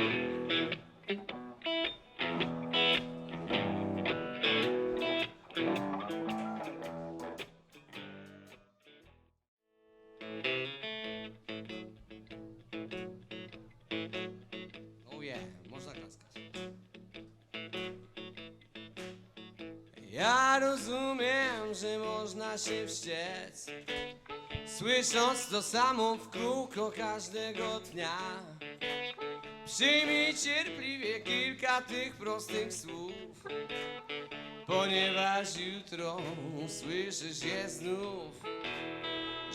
thank you. Ja rozumiem, że można się wściec Słysząc to samo w kółko każdego dnia. Przyjmij cierpliwie kilka tych prostych słów Ponieważ jutro usłyszysz je znów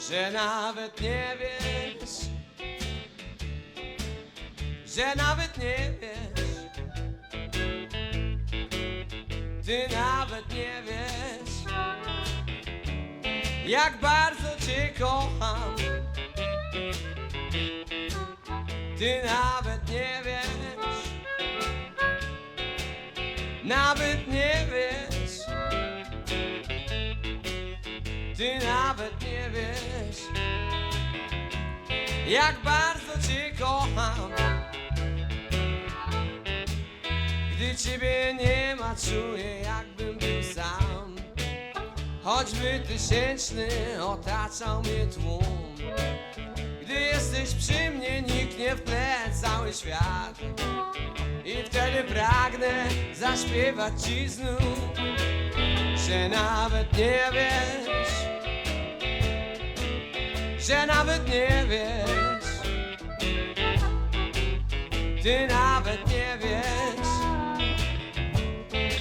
Że nawet nie wiesz że nawet nie wiesz Ty nawet nie wiesz Jak bardzo Cię kocham. Ty nawet nie wiesz Nawet nie wiesz. Ty nawet nie wiesz Jak bardzo Cię kocham. Gdy ciebie nie ma, czuję Choćby tysięczny otaczał mnie tłum. Gdy jesteś przy mnie, niknie w tle cały świat. I wtedy pragnę zaśpiewać ci znów Że nawet nie wiesz Że nawet nie wiesz. Ty nawet nie wiesz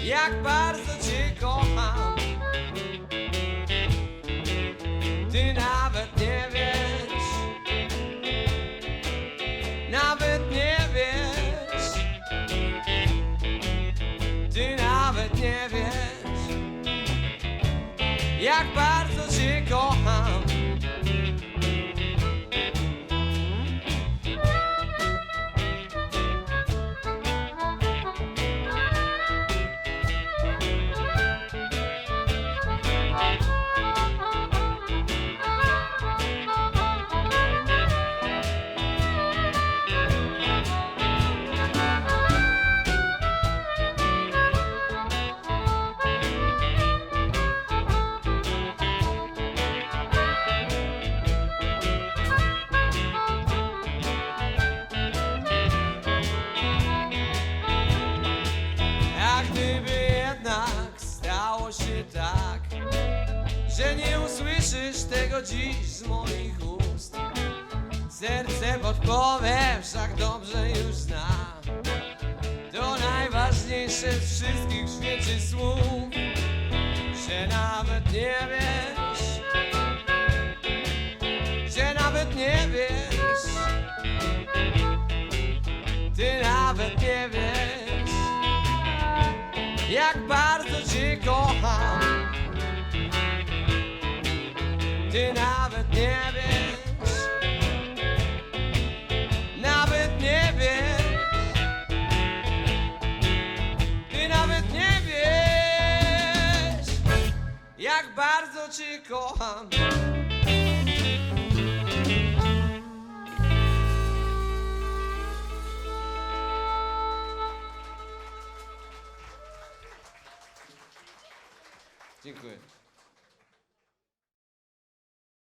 jak bardzo Cię kocham. Nie wiesz, jak bardzo gdyby jednak stało się tak, że nie usłyszysz tego dziś z moich ust, serce podpowie wszak dobrze już zna. To najważniejsze z wszystkich w słów, że nawet nie wiesz, że nawet nie wiesz, jak bardzo Cię kocham. Ty nawet nie wiesz, nawet nie wiesz, ty nawet nie wiesz, jak bardzo Cię kocham. Dziękuję.